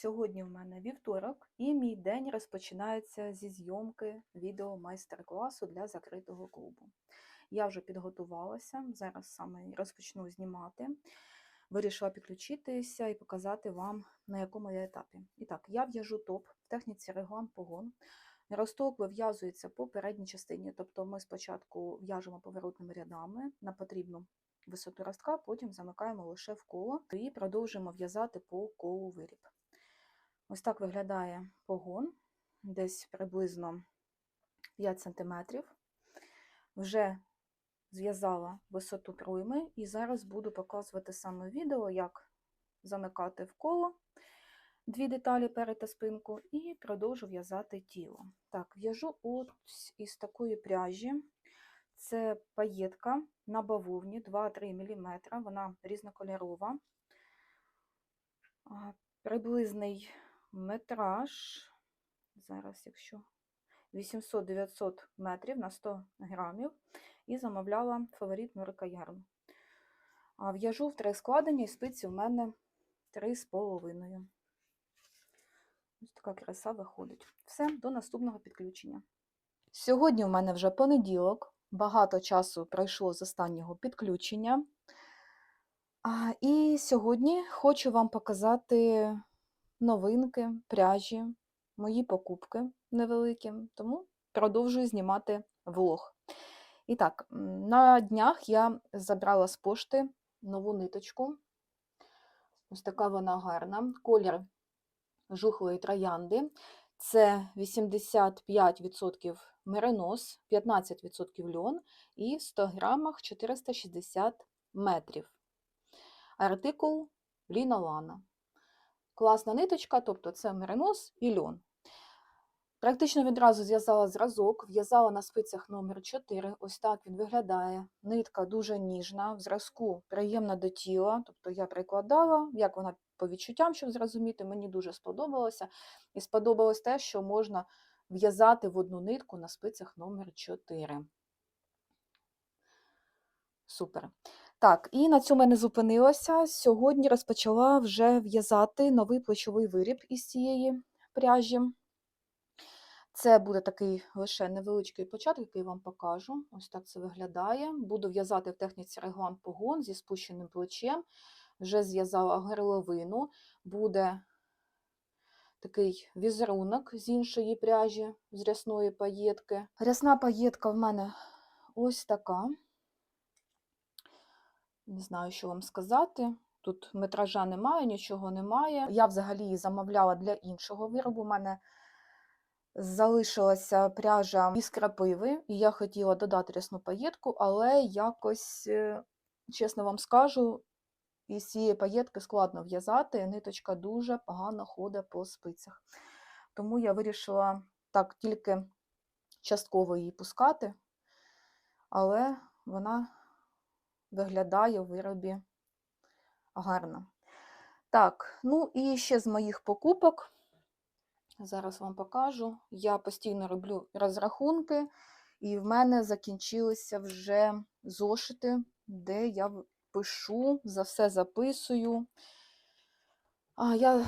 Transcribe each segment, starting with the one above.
Сьогодні в мене вівторок, і мій день розпочинається зі зйомки відео майстер-класу для закритого клубу. Я вже підготувалася, зараз саме розпочну знімати. Вирішила підключитися і показати вам, на якому я етапі. І так, я в'яжу топ в техніці реглан погон. Росток вив'язується по передній частині, тобто ми спочатку в'яжемо поворотними рядами на потрібну висоту ростка, потім замикаємо лише в коло і продовжуємо в'язати по колу виріб. Ось так виглядає погон, десь приблизно 5 см. Вже зв'язала висоту пройми і зараз буду показувати саме відео, як замикати в коло дві деталі перед та спинку, і продовжу в'язати тіло. Так, в'яжу ось із такої пряжі. Це паєтка на бавовні 2-3 мм, вона різнокольорова. Приблизний метраж, зараз, якщо 800-900 метрів на 100 грамів, і замовляла фаворит Норика Ярн. В'яжу в три складення, і спиці в мене 3,5. Ось така краса виходить. Все, до наступного підключення. Сьогодні в мене вже понеділок, багато часу пройшло з останнього підключення. І сьогодні хочу вам показати новинки, пряжі, мої покупки невеликі, тому продовжую знімати влог. І так, на днях я забрала з пошти нову ниточку. Ось така вона гарна. Колір жухлої троянди. Це 85% меринос, 15% льон і в 100 грамах 460 метрів. Артикул Ліна Лана. Класна ниточка, тобто це меринос і льон. Практично відразу зв'язала зразок, в'язала на спицях номер 4 ось так він виглядає. Нитка дуже ніжна, в зразку приємна до тіла, тобто я прикладала, як вона по відчуттям, щоб зрозуміти, мені дуже сподобалося. І сподобалось те, що можна в'язати в одну нитку на спицях номер 4 Супер. Так, і на цьому я не зупинилася. Сьогодні розпочала вже в'язати новий плечовий виріб із цієї пряжі. Це буде такий лише невеличкий початок, який вам покажу. Ось так це виглядає. Буду в'язати в техніці реглан погон зі спущеним плечем. Вже зв'язала горловину, буде такий візерунок з іншої пряжі, з рясної паєтки. Рясна паєтка в мене ось така. Не знаю, що вам сказати. Тут метража немає, нічого немає. Я взагалі її замовляла для іншого виробу. У мене залишилася пряжа із крапиви, і я хотіла додати рясну паєтку, але якось, е, чесно вам скажу, із цієї паєтки складно в'язати, ниточка дуже погано ходить по спицях. Тому я вирішила так тільки частково її пускати, але вона виглядає у виробі гарно. Так, ну і ще з моїх покупок. Зараз вам покажу. Я постійно роблю розрахунки, і в мене закінчилися вже зошити, де я пишу, за все записую. А Я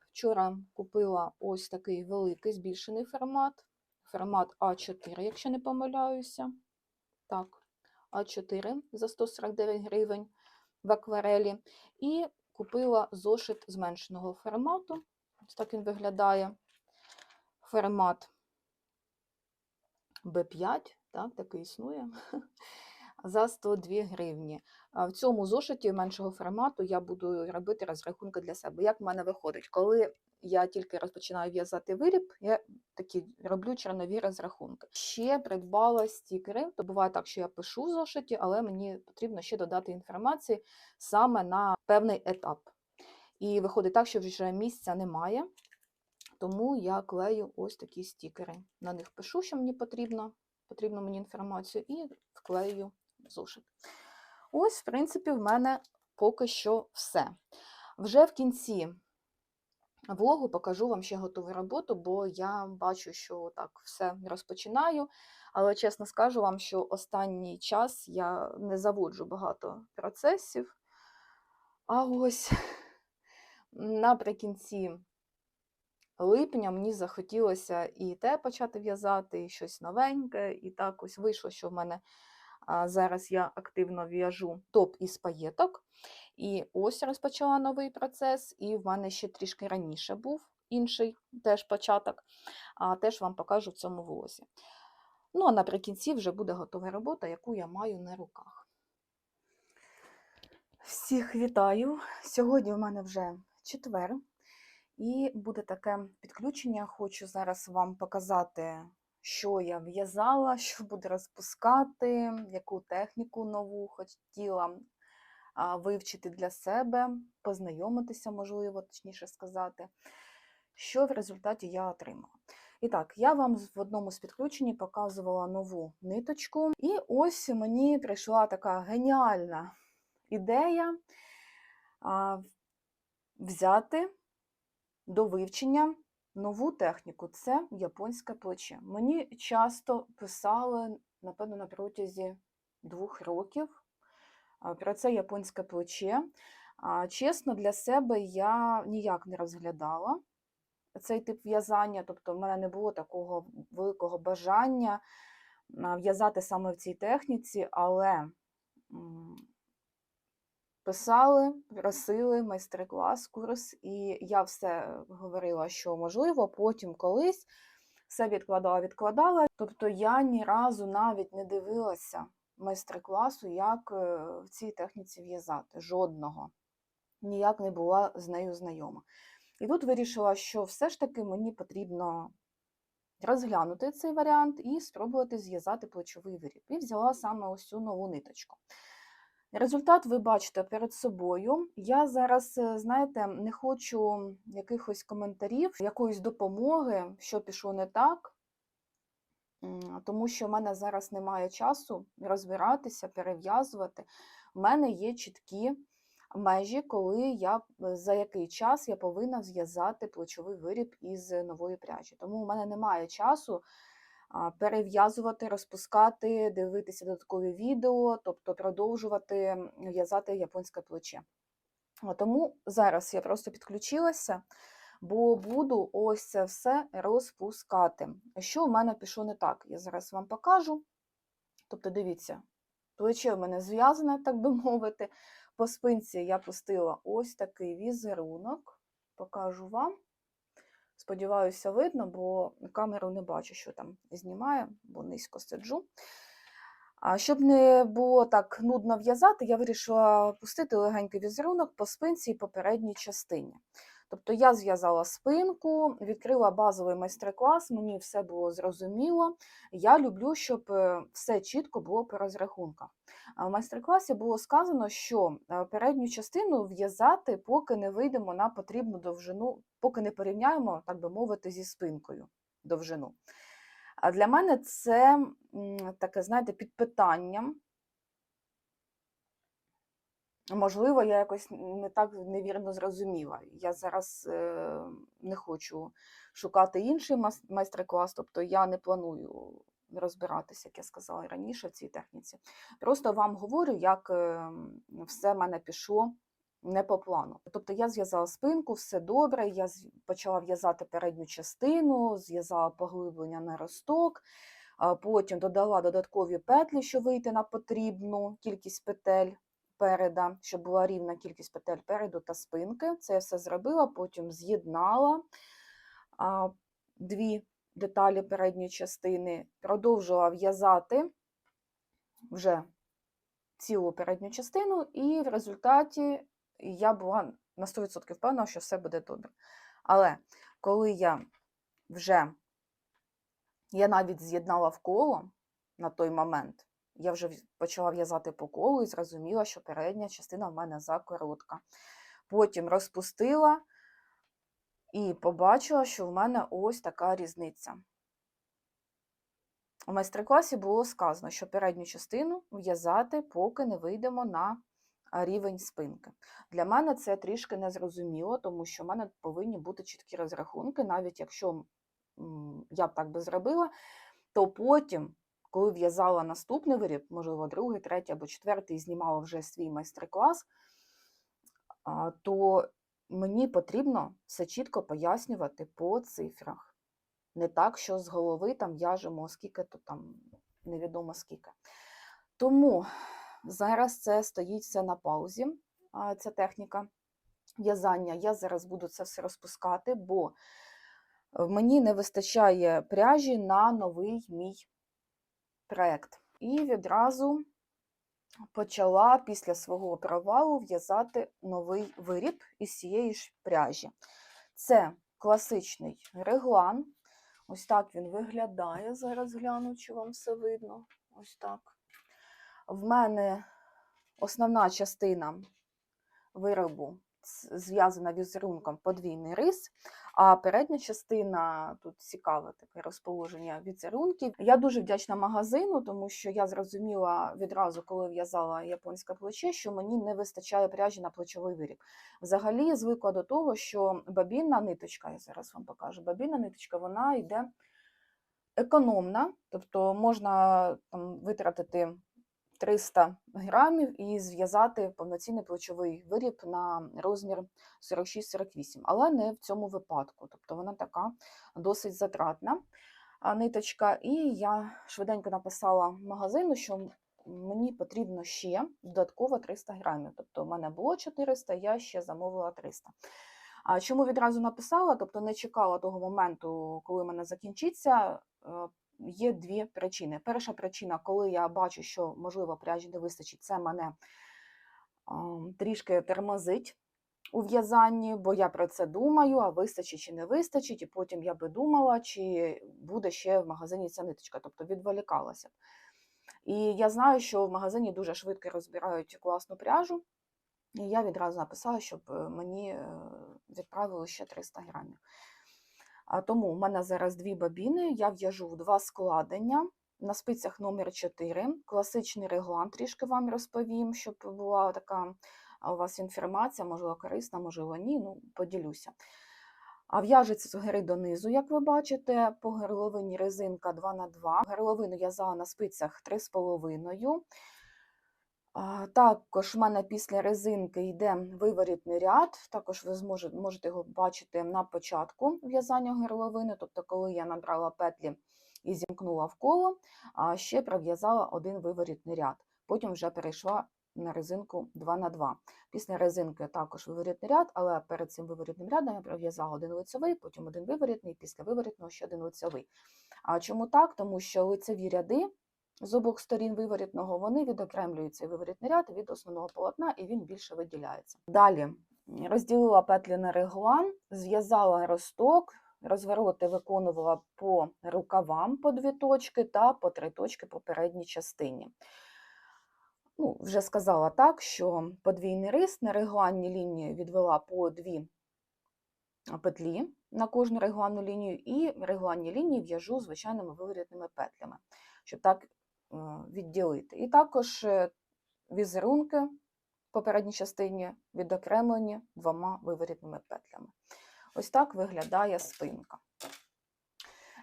вчора купила ось такий великий збільшений формат. Формат А4, якщо не помиляюся. Так, А4 за 149 гривень в акварелі. І купила зошит зменшеного формату. Ось так він виглядає. Формат B5, так, такий існує, за 102 гривні. В цьому зошиті меншого формату я буду робити розрахунки для себе. Як в мене виходить? Коли я тільки розпочинаю в'язати виріб, я такі роблю чернові розрахунки. Ще придбала стікери, то буває так, що я пишу в зошиті, але мені потрібно ще додати інформації саме на певний етап. І виходить так, що вже місця немає, тому я клею ось такі стікери. На них пишу, що мені потрібно, потрібну мені інформацію, і вклею зошит. Ось, в принципі, в мене поки що все. Вже в кінці влогу покажу вам ще готову роботу, бо я бачу, що так все розпочинаю. Але чесно скажу вам, що останній час я не заводжу багато процесів. А ось наприкінці липня мені захотілося і те почати в'язати, і щось новеньке. І так ось вийшло, що в мене зараз я активно в'яжу топ із паєток. І ось розпочала новий процес, і в мене ще трішки раніше був інший теж початок, а теж вам покажу в цьому влозі. Ну, а наприкінці вже буде готова робота, яку я маю на руках. Всіх вітаю! Сьогодні в мене вже четвер, і буде таке підключення. Хочу зараз вам показати, що я в'язала, що буду розпускати, яку техніку нову хотіла вивчити для себе, познайомитися, можливо, точніше сказати, що в результаті я отримала. І так, я вам в одному з підключень показувала нову ниточку, і ось мені прийшла така геніальна ідея взяти до вивчення нову техніку це японське плече. Мені часто писали, напевно, на протязі двох років про це японське плече. Чесно, для себе я ніяк не розглядала цей тип в'язання, тобто в мене не було такого великого бажання в'язати саме в цій техніці, але писали, просили майстер-клас, курс, і я все говорила, що можливо, потім колись все відкладала, відкладала. Тобто я ні разу навіть не дивилася майстер-класу, як е, в цій техніці в'язати. Жодного. Ніяк не була з нею знайома. І тут вирішила, що все ж таки мені потрібно розглянути цей варіант і спробувати зв'язати плечовий виріб. І взяла саме ось цю нову ниточку. Результат ви бачите перед собою. Я зараз, е, знаєте, не хочу якихось коментарів, якоїсь допомоги, що пішло не так, тому що в мене зараз немає часу розбиратися, перев'язувати. У мене є чіткі межі, коли я е, за який час я повинна зв'язати плечовий виріб із нової пряжі. Тому у мене немає часу перев'язувати, розпускати, дивитися додаткові відео, тобто продовжувати в'язати японське плече. Тому зараз я просто підключилася, бо буду ось це все розпускати. Що в мене пішло не так? Я зараз вам покажу. Тобто, дивіться, плече в мене зв'язане, так би мовити. По спинці я пустила ось такий візерунок. Покажу вам. Сподіваюся, видно, бо камеру не бачу, що там знімає, бо низько сиджу. А щоб не було так нудно в'язати, я вирішила пустити легенький візерунок по спинці і по передній частині. Тобто я зв'язала спинку, відкрила базовий майстер-клас, мені все було зрозуміло. Я люблю, щоб е, все чітко було по розрахунках. В майстер-класі було сказано, що е, передню частину в'язати, поки не вийдемо на потрібну довжину, поки не порівняємо, так би мовити, зі спинкою довжину. Для мене це таке, знаєте, під питанням. Можливо, я якось не так невірно зрозуміла. Я зараз е, не хочу шукати інший майстер-клас, тобто я не планую розбиратися, як я сказала раніше, в цій техніці. Просто вам говорю, як е, все в мене пішло не по плану. Тобто я зв'язала спинку, все добре, я почала в'язати передню частину, зв'язала поглиблення на росток, потім додала додаткові петлі, щоб вийти на потрібну кількість петель переда, щоб була рівна кількість петель переду та спинки. Це я все зробила, потім з'єднала дві деталі передньої частини, продовжила в'язати вже цілу передню частину, і в результаті я була на 100% впевнена, що все буде добре. Але коли я вже я навіть з'єднала в коло на той момент, я вже почала в'язати по колу і зрозуміла, що передня частина в мене закоротка. Потім розпустила і побачила, що в мене ось така різниця. У майстер-класі було сказано, що передню частину в'язати, поки не вийдемо на рівень спинки. Для мене це трішки незрозуміло, тому що в мене повинні бути чіткі розрахунки, навіть якщо я б так би зробила, то потім, коли в'язала наступний виріб, можливо, другий, третій або четвертий, і знімала вже свій майстер-клас, то мені потрібно все чітко пояснювати по цифрах. Не так, що з голови там в'яжемо скільки, то там невідомо скільки. Тому зараз це стоїть все на паузі, ця техніка в'язання. Я зараз буду це все розпускати, бо мені не вистачає пряжі на новий мій проект. І відразу почала після свого провалу в'язати новий виріб із цієї ж пряжі. Це класичний реглан. Ось так він виглядає. Зараз гляну, чи вам все видно. Ось так. В мене основна частина виробу зв'язана візерунком подвійний рис, а передня частина тут цікаве таке розположення візерунків. Я дуже вдячна магазину, тому що я зрозуміла відразу, коли в'язала японське плече, що мені не вистачає пряжі на плечовий виріб. Взагалі звикла до того, що бабінна ниточка, я зараз вам покажу, бабінна ниточка, вона йде економна, тобто можна там витратити 300 грамів і зв'язати повноцінний плечовий виріб на розмір 46-48, але не в цьому випадку. Тобто вона така досить затратна ниточка. І я швиденько написала магазину, що мені потрібно ще додатково 300 грамів. Тобто в мене було 400, я ще замовила 300. А чому відразу написала? Тобто не чекала того моменту, коли в мене закінчиться. Є дві причини. Перша причина, коли я бачу, що можливо пряжі не вистачить, це мене трішки тормозить у в'язанні, бо я про це думаю, а вистачить чи не вистачить, і потім я би думала, чи буде ще в магазині ця ниточка, тобто відволікалася. І я знаю, що в магазині дуже швидко розбирають класну пряжу, і я відразу написала, щоб е, мені е, відправили ще 300 грамів. А тому в мене зараз дві бабіни, я в'яжу два складення. На спицях номер 4, класичний реглан, трішки вам розповім, щоб була така у вас інформація, можливо, корисна, можливо, ні, ну, поділюся. А в'яжеться з гори донизу, як ви бачите, по горловині резинка 2х2. Горловину в'язала на спицях 3,5. Також в мене після резинки йде виворітний ряд. Також ви можете його бачити на початку в'язання горловини, тобто, коли я набрала петлі і зімкнула в коло, а ще пров'язала один виворітний ряд. Потім вже перейшла на резинку 2 на 2 Після резинки також виворітний ряд, але перед цим виворітним рядом я пров'язала один лицевий, потім один виворітний, після виворітного ще один лицевий. А чому так? Тому що лицеві ряди з обох сторін виворітного вони відокремлюють цей виворітний ряд від основного полотна, і він більше виділяється. Далі розділила петлі на реглан, зв'язала росток, розвороти виконувала по рукавам по дві точки та по три точки по передній частині. Ну, вже сказала так, що подвійний рис на регланній лінії відвела по дві петлі на кожну регланну лінію, і регланні лінії в'яжу звичайними виворітними петлями, щоб так відділити. І також е, візерунки по передній частині відокремлені двома виворітними петлями. Ось так виглядає спинка.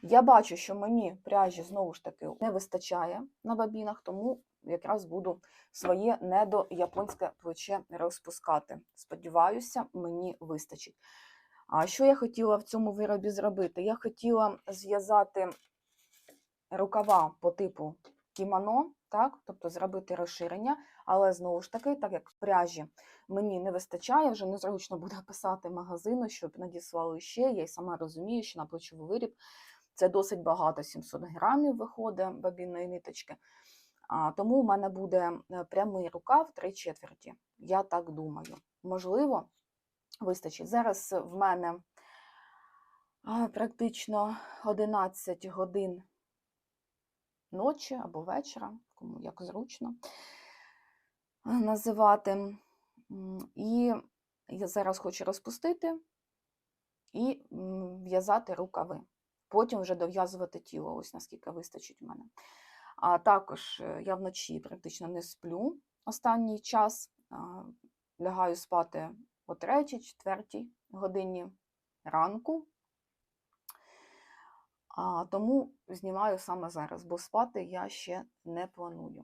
Я бачу, що мені пряжі знову ж таки не вистачає на бабінах, тому якраз буду своє недояпонське плече розпускати. Сподіваюся, мені вистачить. А що я хотіла в цьому виробі зробити? Я хотіла зв'язати рукава по типу кімоно, так? тобто зробити розширення, але знову ж таки, так як пряжі мені не вистачає, вже незручно буде писати магазину, щоб надіслали ще. Я й сама розумію, що на плечовий виріб це досить багато, 700 грамів виходить бабінної ниточки. А, тому в мене буде е, прямий рукав 3 четверті. Я так думаю. Можливо, вистачить. Зараз в мене практично 11 годин ночі або вечора, кому як зручно називати. І я зараз хочу розпустити і в'язати рукави. Потім вже дов'язувати тіло, ось наскільки вистачить в мене. А також е, я вночі практично не сплю останній час. Лягаю спати о 3-4 годині ранку. Тому знімаю саме зараз, бо спати я ще не планую.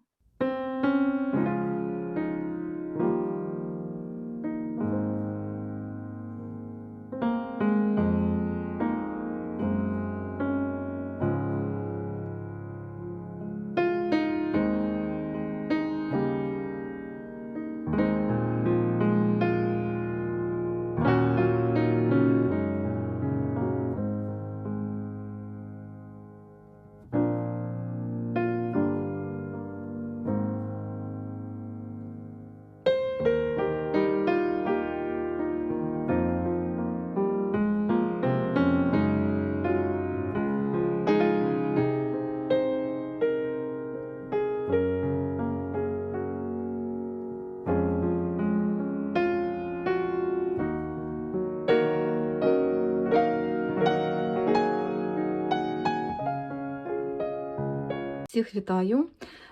Всіх вітаю!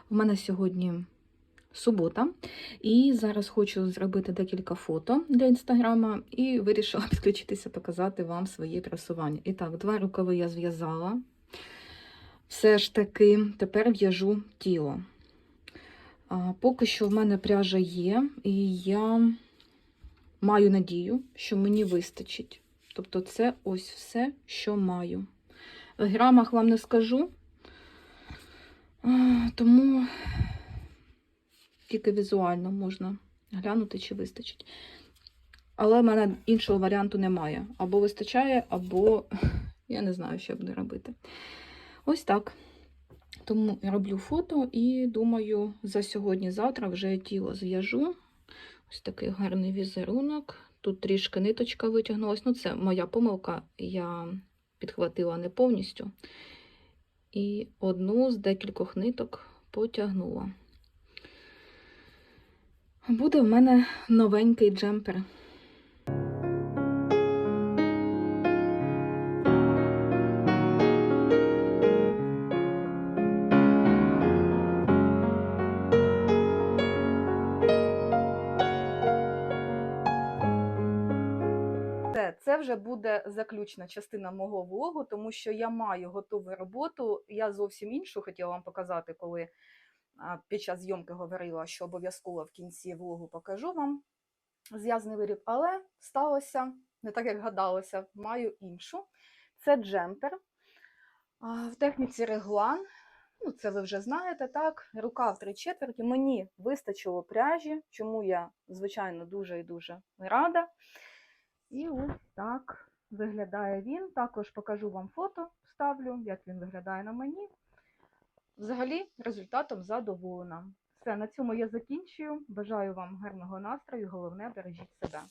У мене сьогодні субота, і зараз хочу зробити декілька фото для інстаграма і вирішила підключитися, показати вам своє просування. І так, два рукави я зв'язала. Все ж таки, тепер в'яжу тіло. Поки що в мене пряжа є, і я маю надію, що мені вистачить. Тобто, це ось все, що маю. В грамах вам не скажу. Тому тільки візуально можна глянути, чи вистачить. Але в мене іншого варіанту немає. Або вистачає, або я не знаю, що буду робити. Ось так. Тому я роблю фото і думаю, за сьогодні-завтра вже тіло зв'яжу. Ось такий гарний візерунок. Тут трішки ниточка витягнулась. Ну, це моя помилка. Я підхватила не повністю. І одну з декількох ниток потягнула. Буде в мене новенький джемпер. Вже буде заключна частина мого влогу, тому що я маю готову роботу. Я зовсім іншу хотіла вам показати, коли під час зйомки говорила, що обов'язково в кінці влогу покажу вам зв'язний виріб, але сталося не так, як гадалося, маю іншу. Це джемпер. В техніці реглан. Ну, це ви вже знаєте, так? Рука в три четверті. Мені вистачило пряжі, чому я, звичайно, дуже і дуже рада. І ось так виглядає він. Також покажу вам фото, вставлю, як він виглядає на мені. Взагалі, результатом задоволена. Все, на цьому я закінчую. Бажаю вам гарного настрою. Головне, бережіть себе.